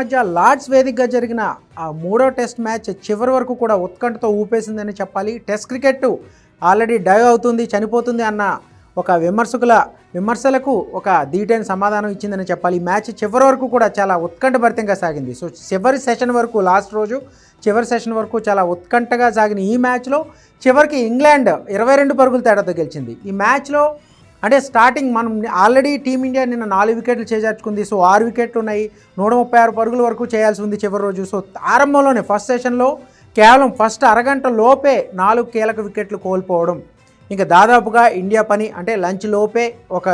మధ్య లార్డ్స్ వేదికగా జరిగిన ఆ మూడో టెస్ట్ మ్యాచ్ చివరి వరకు కూడా ఉత్కంఠతో ఊపేసిందని చెప్పాలి. టెస్ట్ క్రికెట్ ఆల్రెడీ డైవ్ అవుతుంది చనిపోతుంది అన్న ఒక విమర్శకుల విమర్శలకు ఒక దీటైన సమాధానం ఇచ్చిందని చెప్పాలి. ఈ మ్యాచ్ చివరి వరకు కూడా చాలా ఉత్కంఠభరితంగా సాగింది. సో చివరి సెషన్ వరకు లాస్ట్ రోజు చివరి సెషన్ వరకు చాలా ఉత్కంఠగా సాగిన ఈ మ్యాచ్లో చివరికి ఇంగ్లాండ్ ఇరవై రెండు పరుగుల తేడాతో గెలిచింది. ఈ మ్యాచ్లో అంటే స్టార్టింగ్ మనం ఆల్రెడీ టీమిండియా నిన్న నాలుగు వికెట్లు చేజార్చుకుంది. సో ఆరు వికెట్లు ఉన్నాయి. నూట ముప్పై ఆరు పరుగుల వరకు చేయాల్సి ఉంది చివరి రోజు. సో ఆరంభంలోనే ఫస్ట్ సెషన్లో కేవలం ఫస్ట్ అరగంట లోపే నాలుగు కీలక వికెట్లు కోల్పోవడం. ఇంకా దాదాపుగా ఇండియా పని అంటే లంచ్ లోపే ఒక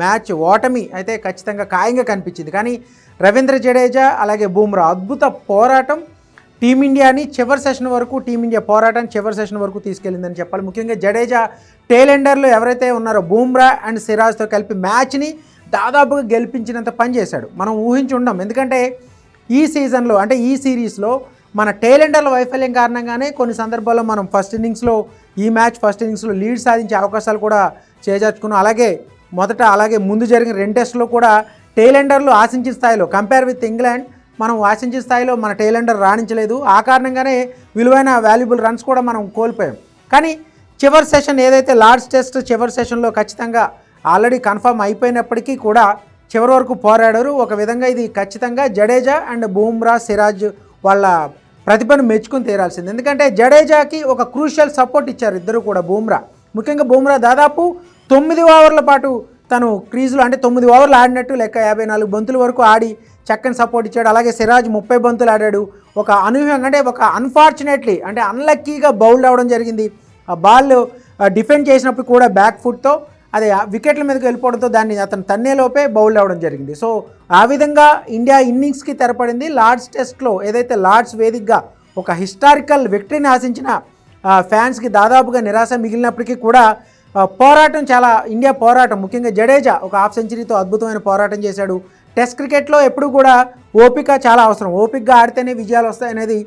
మ్యాచ్ ఓటమి అయితే ఖచ్చితంగా ఖాయంగా కనిపించింది. కానీ రవీంద్ర జడేజా అలాగే బూమ్రా అద్భుత పోరాటం టీమిండియాని చివరి సెషన్ వరకు టీమిండియా పోరాటం చివరి సెషన్ వరకు తీసుకెళ్ళిందని చెప్పాలి. ముఖ్యంగా జడేజా టేలెండర్లు ఎవరైతే ఉన్నారో బూమ్రా అండ్ సిరాజ్తో కలిపి మ్యాచ్ని దాదాపుగా గెలిపించినంత పని చేశాడు. మనం ఊహించి ఉండం. ఎందుకంటే ఈ సీజన్లో అంటే ఈ సిరీస్లో మన టేలెండర్ల వైఫల్యం కారణంగానే కొన్ని సందర్భాల్లో మనం ఫస్ట్ ఇన్నింగ్స్లో ఈ మ్యాచ్ ఫస్ట్ ఇన్నింగ్స్లో లీడ్ సాధించే అవకాశాలు కూడా చేజార్చుకున్నాం. అలాగే మొదట అలాగే ముందు జరిగిన రెండు టెస్ట్లో కూడా టేలెండర్లు ఆశించిన స్థాయిలో కంపేర్ విత్ ఇంగ్లాండ్ మనం ఆశించే స్థాయిలో మన టైలెండర్ రాణించలేదు. ఆ కారణంగానే విలువైన వాల్యుబుల్ రన్స్ కూడా మనం కోల్పోయాం. కానీ చివరి సెషన్ ఏదైతే లార్డ్స్ టెస్ట్ చివరి సెషన్లో ఖచ్చితంగా ఆల్రెడీ కన్ఫర్మ్ అయిపోయినప్పటికీ కూడా చివరి వరకు పోరాడారు. ఒక విధంగా ఇది ఖచ్చితంగా జడేజా అండ్ బూమ్రా సిరాజ్ వాళ్ళ ప్రతిభను మెచ్చుకుని తీరాల్సింది. ఎందుకంటే జడేజాకి ఒక క్రూషియల్ సపోర్ట్ ఇచ్చారు ఇద్దరు కూడా బూమ్రా. ముఖ్యంగా బూమ్రా దాదాపు తొమ్మిది ఓవర్ల పాటు తను క్రీజులో అంటే తొమ్మిది ఓవర్లు ఆడినట్టు లెక్క యాభై నాలుగు బంతుల వరకు ఆడి చక్కని సపోర్ట్ ఇచ్చాడు. అలాగే సిరాజ్ ముప్పై బంతులు ఆడాడు. ఒక అనూహ్యంగా అంటే ఒక అన్ఫార్చునేట్లీ అంటే అన్లక్కీగా బౌల్డ్ అవ్వడం జరిగింది. ఆ బాల్ డిఫెండ్ చేసినప్పుడు కూడా బ్యాక్ ఫుట్తో అదే ఆ వికెట్ల మీదకి వెళ్ళిపోవడంతో దాన్ని అతను తన్నేలోపే బౌల్డ్ అవ్వడం జరిగింది. సో ఆ విధంగా ఇండియా ఇన్నింగ్స్కి తెరపడింది. లార్డ్స్ టెస్ట్లో ఏదైతే లార్డ్స్ వేదికగా ఒక హిస్టారికల్ విక్టరీని ఆశించిన ఫ్యాన్స్కి దాదాపుగా నిరాశ మిగిలినప్పటికీ కూడా పోరాటం చాలా ఇండియా పోరాటం ముఖ్యంగా జడేజా ఒక హాఫ్ సెంచరీతో అద్భుతమైన పోరాటం చేశాడు. టెస్ట్ క్రికెట్లో ఎప్పుడు కూడా ఓపిక చాలా అవసరం. ఓపికగా ఆడితేనే విజయాలు వస్తాయనేది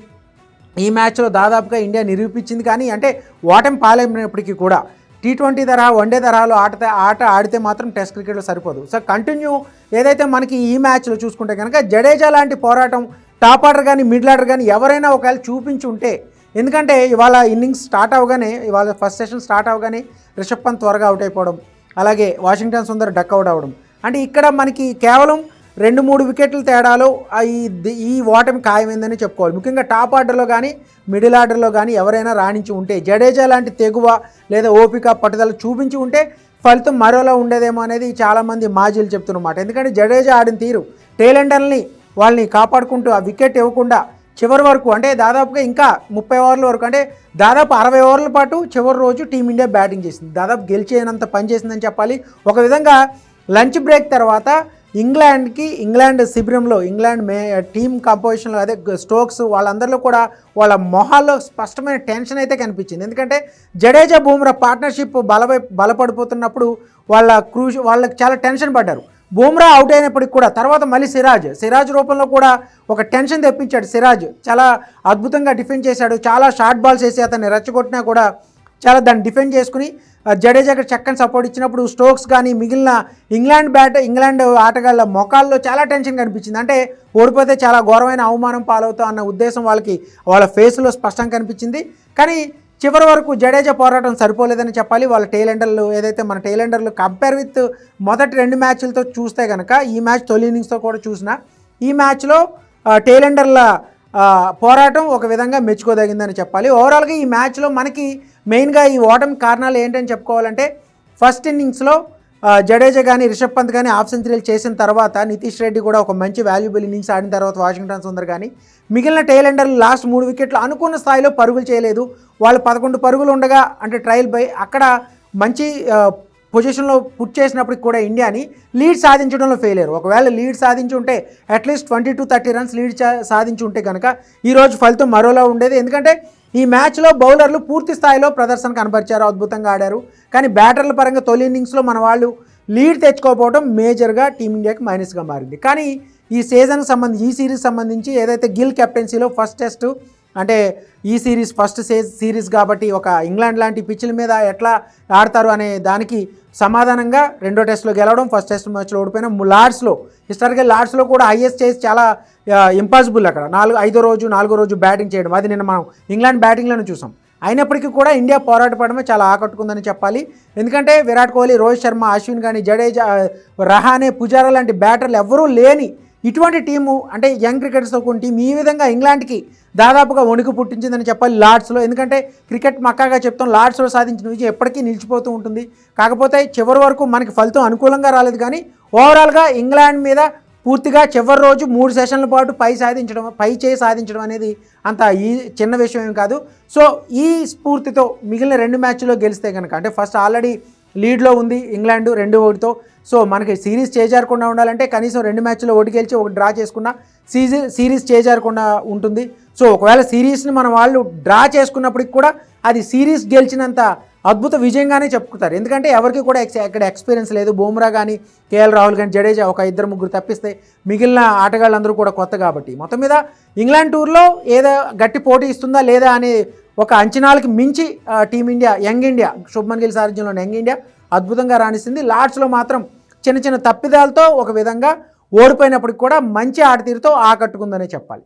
ఈ మ్యాచ్లో దాదాపుగా ఇండియా నిరూపించింది. కానీ అంటే ఓటమి పాలైనప్పటికీ కూడా టీ ట్వంటీ తరహా వన్డే తరహాలో ఆట ఆట ఆడితే మాత్రం టెస్ట్ క్రికెట్లో సరిపోదు. సో కంటిన్యూ ఏదైతే మనకి ఈ మ్యాచ్లో చూసుకుంటే కనుక జడేజా లాంటి పోరాటం టాప్ ఆర్డర్ కానీ మిడిల్ ఆర్డర్ కానీ ఎవరైనా ఒకవేళ చూపించి ఉంటే ఎందుకంటే ఇవాళ ఇన్నింగ్స్ స్టార్ట్ అవగానే ఇవాళ ఫస్ట్ సెషన్ స్టార్ట్ అవగానే రిషబ్ పంత్ త్వరగా అవుట్ అయిపోవడం అలాగే వాషింగ్టన్ సుందర్ డక్ అవుట్ అవ్వడం అంటే ఇక్కడ మనకి కేవలం రెండు మూడు వికెట్ల తేడాలో ఈ ఈ ఓటమి ఖాయమైందని చెప్పుకోవాలి. ముఖ్యంగా టాప్ ఆర్డర్లో కానీ మిడిల్ ఆర్డర్లో కానీ ఎవరైనా రాణించి ఉంటే జడేజా లాంటి తెగువ లేదా ఓపిక పట్టుదల చూపించి ఉంటే ఫలితం మరోలా ఉండేదేమో అనేది చాలామంది మాజీలు చెప్తున్నమాట ఎందుకంటే జడేజా ఆడిన తీరు టేలెండర్ని వాళ్ళని కాపాడుకుంటూ ఆ వికెట్ ఇవ్వకుండా చివరి వరకు అంటే దాదాపుగా ఇంకా ముప్పై ఓవర్ల వరకు అంటే దాదాపు అరవై ఓవర్ల పాటు చివరి రోజు టీమిండియా బ్యాటింగ్ చేసింది. దాదాపు గెలిచేనంత పని చేసిందని చెప్పాలి. ఒక విధంగా లంచ్ బ్రేక్ తర్వాత ఇంగ్లాండ్కి ఇంగ్లాండ్ శిబిరంలో ఇంగ్లాండ్ మే టీమ్ కంపోజిషన్లో అదే స్టోక్స్ వాళ్ళందరిలో కూడా వాళ్ళ మొహాల్లో స్పష్టమైన టెన్షన్ అయితే కనిపించింది. ఎందుకంటే జడేజా బూమ్రా పార్ట్నర్షిప్ బలపై బలపడిపోతున్నప్పుడు వాళ్ళ క్రూష్ వాళ్ళకి చాలా టెన్షన్ పడ్డారు. బూమ్రా అవుట్ అయినప్పటికి కూడా తర్వాత మళ్ళీ సిరాజ్. సిరాజ్ రూపంలో కూడా ఒక టెన్షన్ తెప్పించాడు సిరాజ్. చాలా అద్భుతంగా డిఫెండ్ చేశాడు. చాలా షార్ట్ బాల్స్ వేసి అతన్ని రెచ్చగొట్టినా కూడా చాలా దాన్ని డిఫెండ్ చేసుకుని జడేజాకి చక్కని సపోర్ట్ ఇచ్చినప్పుడు స్టోక్స్ కానీ మిగిలిన ఇంగ్లాండ్ బ్యాట్ ఇంగ్లాండ్ ఆటగాళ్ళ మొఖాల్లో చాలా టెన్షన్ కనిపించింది. అంటే ఓడిపోతే చాలా ఘోరమైన అవమానం పాలవుతా అన్న ఉద్దేశం వాళ్ళకి వాళ్ళ ఫేస్లో స్పష్టంగా కనిపించింది. కానీ చివరి వరకు జడేజా పోరాటం సరిపోలేదని చెప్పాలి. వాళ్ళ టైలెండర్లు ఏదైతే మన టైలెండర్లు కంపేర్ విత్ మొదటి రెండు మ్యాచ్లతో చూస్తే కనుక ఈ మ్యాచ్ తొలి ఇన్నింగ్స్తో కూడా చూసిన ఈ మ్యాచ్లో టైలెండర్ల పోరాటం ఒక విధంగా మెచ్చుకోదగిందని చెప్పాలి. ఓవరాల్గా ఈ మ్యాచ్లో మనకి మెయిన్గా ఈ ఓటమి కారణాలు ఏంటని చెప్పుకోవాలంటే ఫస్ట్ ఇన్నింగ్స్లో జడేజా కానీ రిషబ్ పంత్ కానీ హాఫ్ సెంచరీలు చేసిన తర్వాత నితీష్ రెడ్డి కూడా ఒక మంచి వాల్యుబుల్ ఇన్నింగ్స్ ఆడిన తర్వాత వాషింగ్టన్ సుందర్ కానీ మిగిలిన టైలెండర్లు లాస్ట్ మూడు వికెట్లు అనుకున్న స్థాయిలో పరుగులు చేయలేదు. వాళ్ళు పదకొండు పరుగులు ఉండగా అంటే ట్రయల్ బై అక్కడ మంచి పొజిషన్లో పుట్ చేసినప్పటికి కూడా ఇండియాని లీడ్ సాధించడంలో ఫెయిల్ అయ్యారు. ఒకవేళ లీడ్ సాధించి ఉంటే at least twenty two thirty runs lead సాధించి ఉంటే కనుక ఈరోజు ఫలితం మరోలా ఉండేది. ఎందుకంటే ఈ మ్యాచ్లో బౌలర్లు పూర్తి స్థాయిలో ప్రదర్శన కనపరిచారు అద్భుతంగా ఆడారు. కానీ బ్యాటర్ల పరంగా తొలి ఇన్నింగ్స్లో మన వాళ్ళు లీడ్ తెచ్చుకోకపోవడం మేజర్గా టీమిండియాకి మైనస్గా మారింది. కానీ ఈ సీజన్కి సంబంధించి ఈ సిరీస్ సంబంధించి ఏదైతే గిల్ కెప్టెన్సీలో ఫస్ట్ టెస్ట్ అంటే ఈ సిరీస్ ఫస్ట్ సే సిరీస్ కాబట్టి ఒక ఇంగ్లాండ్ లాంటి పిచ్చుల మీద ఎట్లా ఆడతారు అనే దానికి సమాధానంగా రెండో టెస్ట్లో గెలవడం ఫస్ట్ టెస్ట్ మ్యాచ్లో ఓడిపోయిన లార్డ్స్లో. హిస్టారికల్ లార్డ్స్లో కూడా హైయెస్ట్ చేసి చాలా ఇంపాసిబుల్ అక్కడ. నాలుగు ఐదో రోజు నాలుగో రోజు బ్యాటింగ్ చేయడం. అది నిన్న మనం ఇంగ్లాండ్ బ్యాటింగ్లను చూసాం. అయినప్పటికీ కూడా ఇండియా పోరాటపడమే చాలా ఆకట్టుకుందని చెప్పాలి. ఎందుకంటే విరాట్ కోహ్లీ రోహిత్ శర్మ అశ్విన్ కానీ జడేజా రహానే పుజారా లాంటి బ్యాటర్లు ఎవ్వరూ లేని ఇటువంటి టీము అంటే యంగ్ క్రికెటర్స్తో కొన్ని టీం ఈ విధంగా ఇంగ్లాండ్కి దాదాపుగా వణుకు పుట్టించిందని చెప్పాలి లార్డ్స్లో. ఎందుకంటే క్రికెట్ మక్కాగా చెప్తాం లార్డ్స్లో సాధించిన విజయం ఎప్పటికీ నిలిచిపోతూ ఉంటుంది. కాకపోతే చివరి వరకు మనకి ఫలితం అనుకూలంగా రాలేదు కానీ ఓవరాల్గా ఇంగ్లాండ్ మీద పూర్తిగా చివరి రోజు మూడు సెషన్ల పాటు పై సాధించడం పై చేయి సాధించడం అనేది అంత ఈ చిన్న విషయం ఏం కాదు. సో ఈ స్ఫూర్తితో మిగిలిన రెండు మ్యాచ్లో గెలిస్తే కనుక అంటే ఫస్ట్ ఆల్రెడీ లీడ్లో ఉంది ఇంగ్లాండ్ రెండు ఓటుతో. సో మనకి సిరీస్ చేజారకుండా ఉండాలంటే కనీసం రెండు మ్యాచ్లో ఓటు గెలిచి ఒకటి డ్రా చేసుకున్న సీజీ సిరీస్ చేజారకుండా ఉంటుంది. సో ఒకవేళ సిరీస్ని మన వాళ్ళు డ్రా చేసుకున్నప్పటికి కూడా అది సిరీస్ గెలిచినంత అద్భుత విజయంగానే చెప్పుకుంటారు. ఎందుకంటే ఎవరికి కూడా ఎక్స్ ఎక్కడ ఎక్స్పీరియన్స్ లేదు. బూమ్రా కానీ కేఎల్ రాహుల్ కానీ జడేజా ఒక ఇద్దరు ముగ్గురు తప్పిస్తే మిగిలిన ఆటగాళ్ళందరూ కూడా కొత్త కాబట్టి. మొత్తం మీద ఇంగ్లాండ్ టూర్లో ఏదో గట్టి పోటీ ఇస్తుందా లేదా అనే ఒక అంచనాలకి మించి Team India young India Shubman Gill సారథ్యంలోని young India అద్భుతంగా రాణిస్తుంది. లార్డ్స్లో మాత్రం చిన్న చిన్న తప్పిదాలతో ఒక విధంగా ఓడిపోయినప్పటికి కూడా మంచి ఆడతీరుతో ఆకట్టుకుందనే చెప్పాలి.